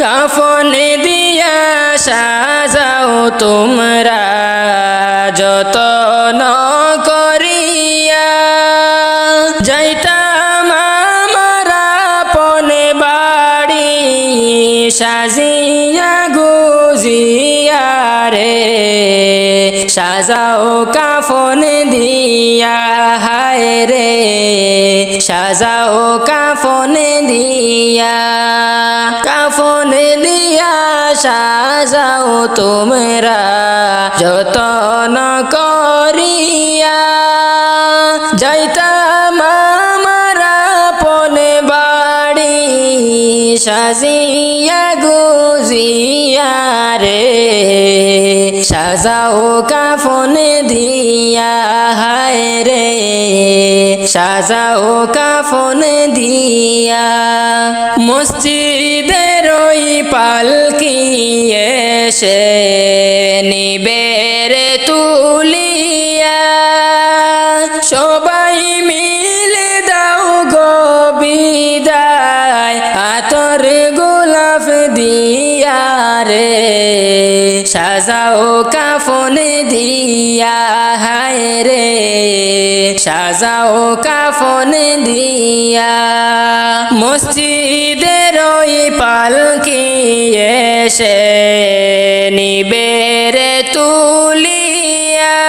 কাফন দিয়া সাজাও তোমরা যতন করিয়া। যাইতাম আমারা পনে বাড়ি সাজিয়া গুজিয়া রে। সাজাও কাফন দিয়া, হায় রে। সাজাও কাফন দিয়া সাজাও তোমরা যতন করিয়া। যাইতাম আমারা পনে বাড়ি সাজিয়া গুজিয়া রে। সাজাও কাফন দিয়া, হায় রে। সাজাও কাফন দিয়া। মসজিদের ওই পালকি এসে নিবের তুলিয়া। সবাই মিলে দাও গো বিদায়, আতর গোলাপ দিয়া রে। সাজাও কাফন দিয়া, হায় রে। সাজাও কাফন দিয়া। মসজিদের ওই পালকি এসে নিবের তুলিয়া।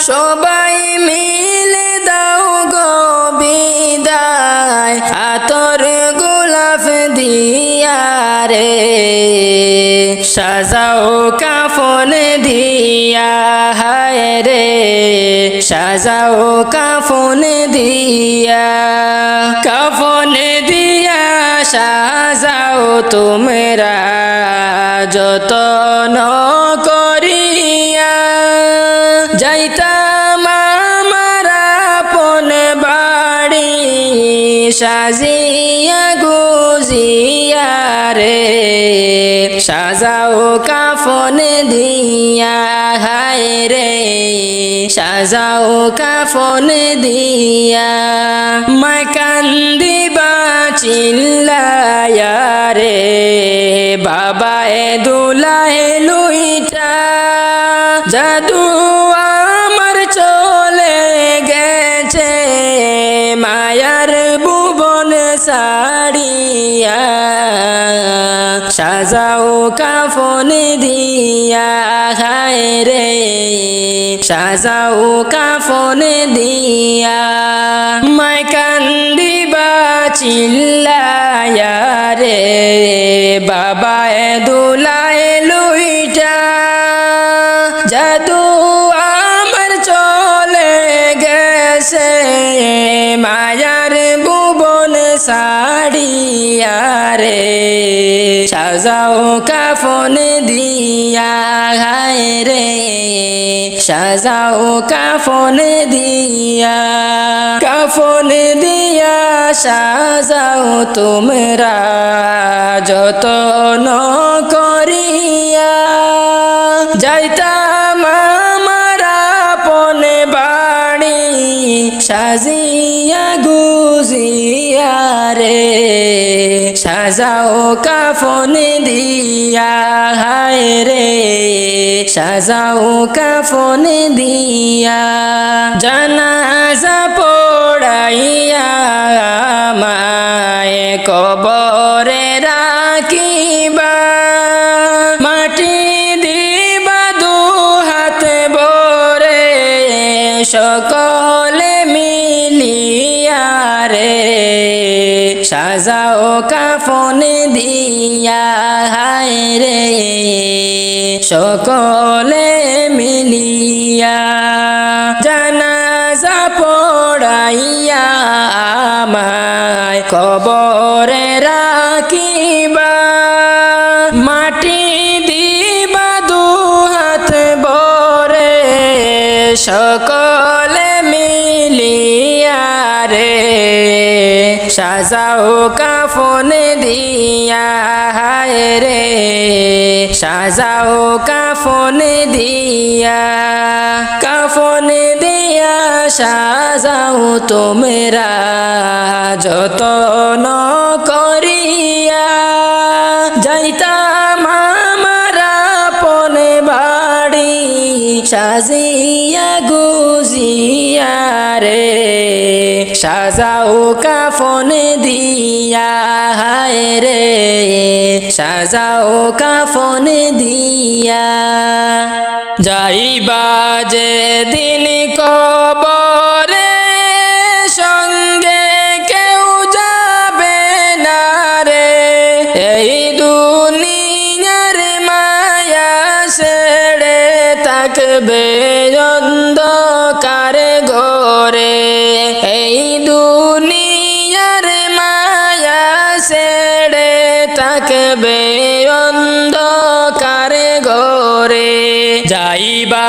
সবাই মিলে দাও গো বিদায়, আতর গোলাপ দিয়া রে। সাজাও কাফন দিয়া, হায় রে। সাজাও কাফন দিয়া। সাজাও তোমরা যতন করিয়া। যাইতাম আমারা পন বাড়ি সাজিয়া গুজিয়া রে। সাজাও কাফন দিয়া, হায় রে। সাজাও কাফন দিয়া। মাকান্দি রে বাবা এ দুলায় লুইটা, জাদু আমার চলে গেছে, মায়ার ভুবন সাড়িয়া সাজাও কাফন দিয়া, হায় রে, সাজাও কাফন দিয়া। বাবা এ রে। সাজাও কাফন দিয়া হায় রে। সাজাও কাফন দিয়া কাফন দিয়া সাজাও তোমরা যতন করিয়া। যাইতাম পনে বাড়ি সাজিয়া গুজিয়া রে সাজাও কাফন দিয়া হায় রে সাজাও কাফন দিয়া সকলে মিলিয়া জানাজা পড়াইয়া আমায় কবরে রাখিবা। মাটি দিবা দু হাত বরে সকলে মিলিয়া রে, সাজাও কাফন দিয়া। রে, সাজাও কাফন দিয়া কাফন দিয়া সাজাও তোমরা, যতন করিয়া যাইতাম মামারা পনে বাড়ি, সাজিয়া গুজিয়া রে। সাজাও কাফন দিয়া হায় রে। সাজাও কাফন দিয়া। যাইবা যে দিন কবর যাইবা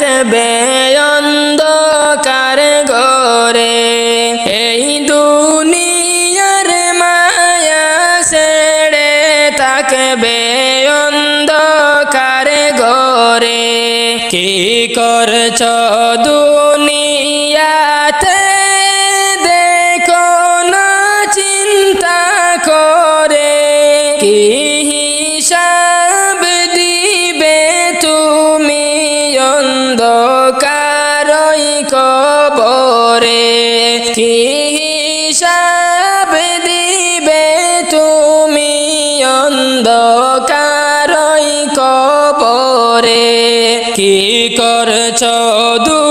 থাকবে অন্ধকার ঘরে। এই দুনিয়ার মায়া সেড়ে থাকবে অন্ধকার ঘরে। কি করছ দুনিয়াতে? করে। কি করছ দু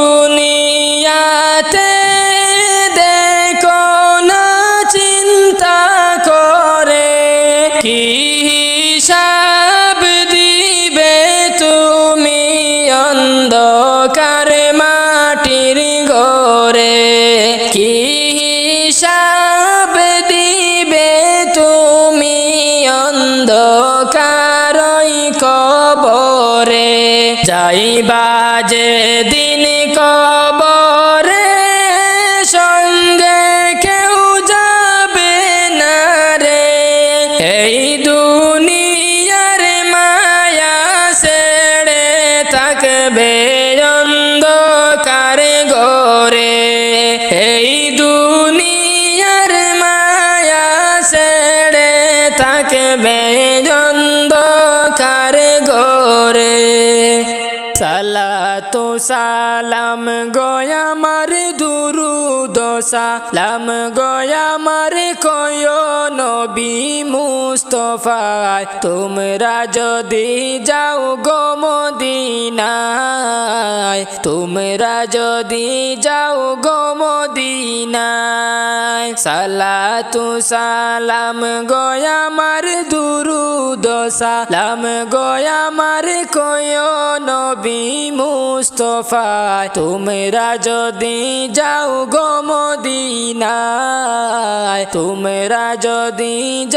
Bye. সালাম গয়া আমার দুরু দোসা লাম গয়া আমার কয় নবী মুস্তফায়, তোমরা যদি যাও গো মদিনায়, তোমরা যদি যাও গো মদিনায়, সালাতু সালাম গয়ামার দুরুদ, সালাম গয়ামার কয় নবী মুস্তফায়, তোমরা যদি যাও গো মদিনায়, তোমরা যদি যাও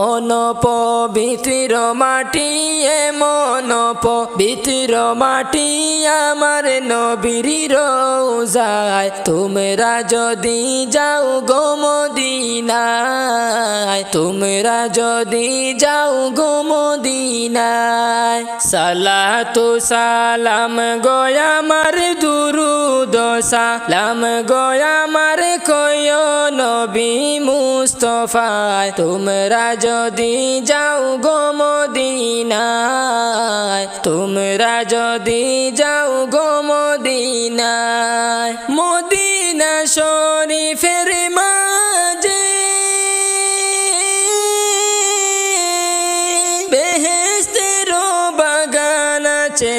এমন পবিত্র মাটি এমন পবিত্র মাটি আমার নবীর রোজায়। তোমরা যদি যাও গো মদিনায়, তোমরা যদি যাও গো মদিনায়। সালাতু সালাম গোয়ামার দুরুদ, সালাম গোয়ামার কয় নবী মুস্তফায়। তোমরা যদি যাও গো মদিনায়, তোমরা যদি যাও গো মদিনায়, মদিনা শরীফের মাঝে বেহেস্তের বাগান আছে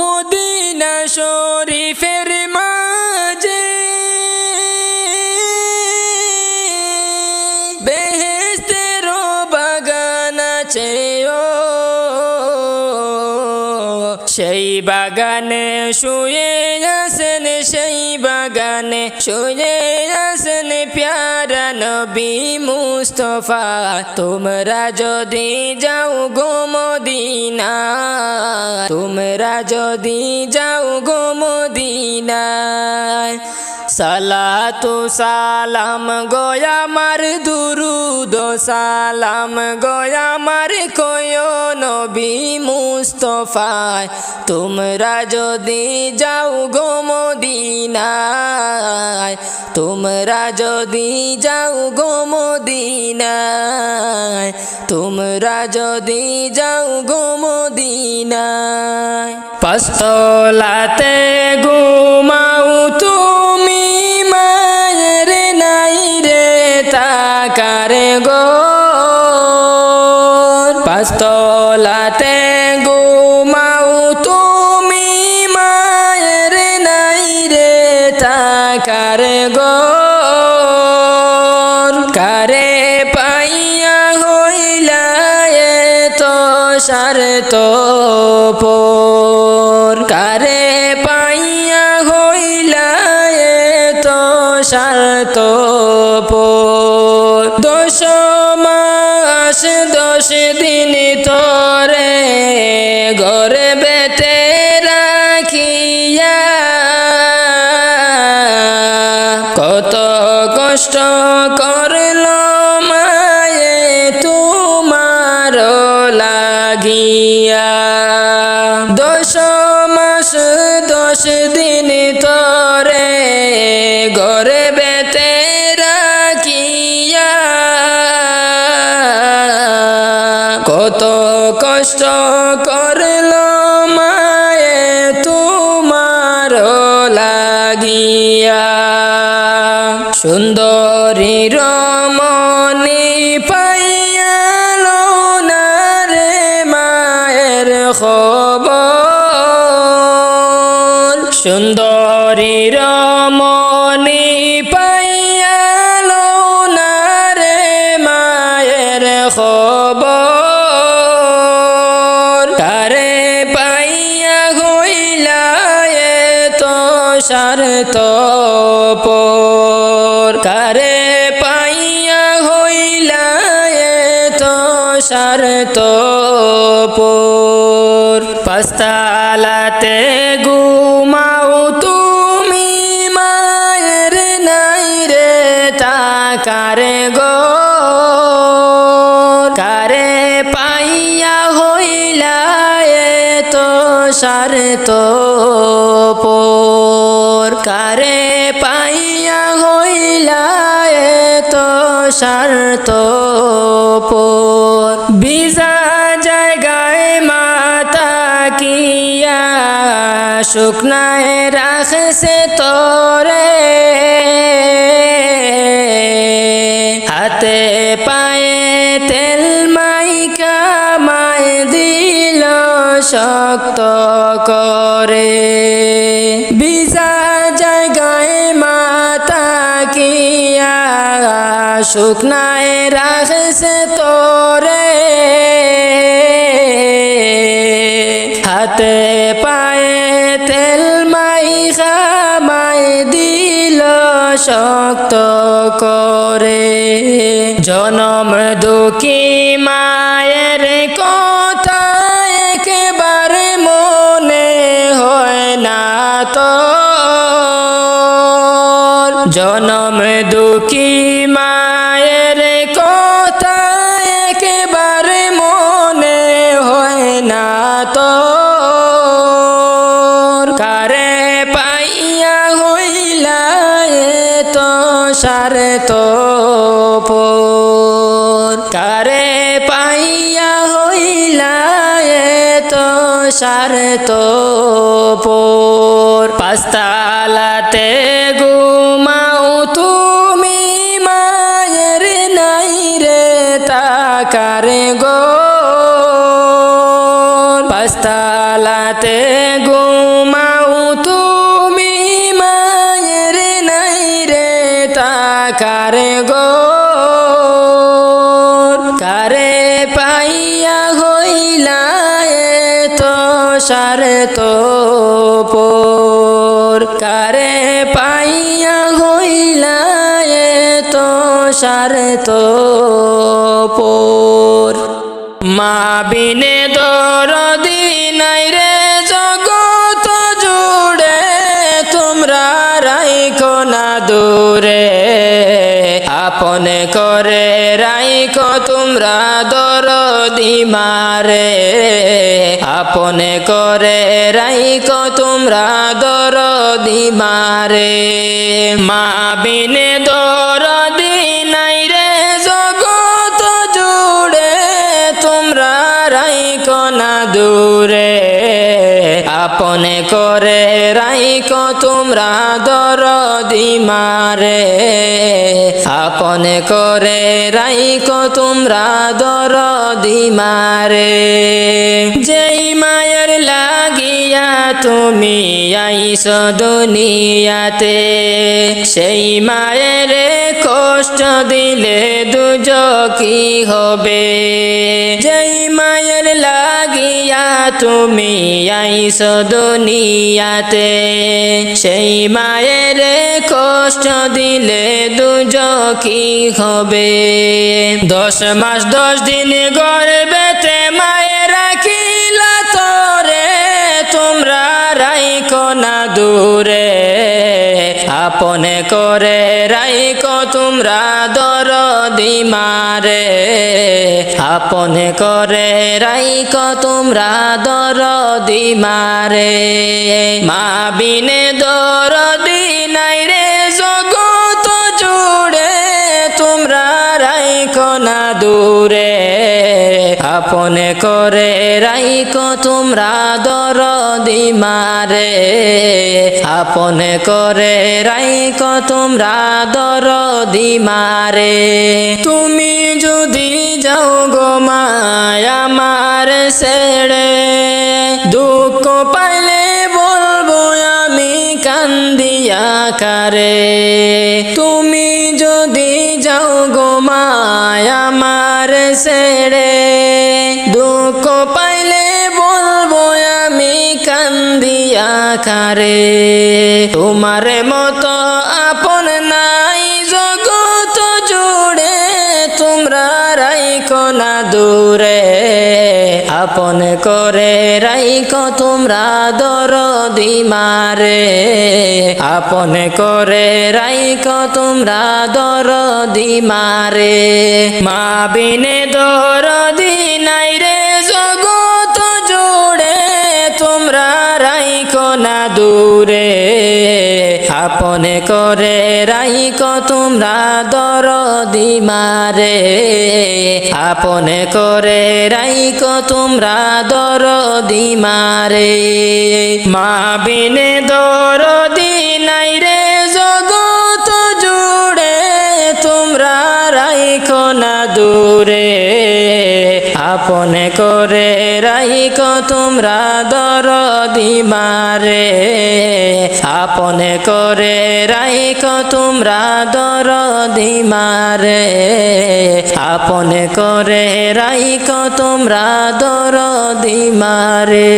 মদিনা শরীফের বাগানে শুয়ে আসেন সেই বাগানে, শুয়ে আসেন প্যারা নবী মুস্তফা। তোমরা যদি যাও গো মদিনা, তোমরা যদি যাও গো মদিনায় সালাতু সালাম গোয়ামার দুরুদ, সালাম গোয়ামার কয় নবী মুস্তফায়। তোমরা যদি যাও গো মদিনায়, তোমরা যদি যাও গো মদিনায়, তোমরা যদি যাও গো মদিনায়। পাস্তলাতে ঘুমাও তুমি মায়ের নাই রে তাকার গো। পাস্তলাতে ঘুমাও তুমি মায়ের নাই রে তাকার গো। কারে পাইয়া হইলা তো সার তো তো দশ দশ দিন তোরে ঘরে কত কষ্ট করল মায়ে তোমার লাগিয়া। সার তো কারে পাইয়া হইলা তো সার তো বিজা জায়গায় মাতা কিয়া শুকনায় রাখছে তোরে। হাতে পায়ে তেল শক্ত করে। বিজা জায়গায় মাতা কিয়া, শুকনায় রাখছে তোরে। হাতে পায়ে তেল মাই মায় দিল শক্ত করে। জনম দুঃখী মায়ের কথা তো সার তো কারে পাইয়া হইলা তো সার তো পাস্তালাতে সার তো পোর কারে পাইয়া হইলা তো সার তো পোর মা বিনে রাইখো তোমরা দরদি মারে, আপন করে রাইখো তোমরা দরদি মারে। মা বিনে দরদি নাই রে, জগত জুড়ে তোমরা রাইকো না দূরে। আপনে করে রাইকো তোমরা দরদি মারে। আপনে করে রাইকো তোমরা দরদি মারে। যেই মায়ের লাগিয়া তুমি আইস দুনিয়াতে সেই মায়ের কষ্ট দিলে দুজ কি হবে। যেই মায়ের লাগিয়া তুমি আইস দুনিয়াতে, সেই মায়ের কষ্ট দিলে দুজ কি হবে। দশ মাস দশ দিন গর্বেতে মায়ের রাখিলা তোরে, তোমরা রাইকো না দূরে। আপনে করে রাইকো তোমরা দর দিমারে আপনে করে রাইকো তোমরা দর দিমারে মা বিনে দর দিনাই রে আপনে করে, রাইকো, তোমরা দরদি মারে। আপনে করে, রাইকো, তোমরা দরদি মারে। তুমি যদি যাও গো মায়া মার ছেড়ে, দুঃখ পাইলে বলব আমি কান্দিয়া কারে তুমি যদি যাও গো মায়া মার ছেড়ে দুঃখ পাইলে বলব আমি কান্দিয়া কারে তোমার মতো আপন নাই জগত জুড়ে, তোমরা রাইকো না দূরে। আপন করে রাইকো তোমরা দরদি মারে। আপন করে রাইকো তোমরা দরদি মারে। মা বিনে দরদি নাই না দূরে, আপনে করে রাইকো তোমরা দরদি মারে। আপনে করে রাইকো তোমরা দরদি মারে। মা বিনে দরদি নাই রে জগত জুড়ে, তোমরা রাইকো না দূরে। আপনে করে রাই তোমরা দর দিবারে আপনে করে রাই তোমরা দর দিমারে আপনে করে রাই তোমরা দর মারে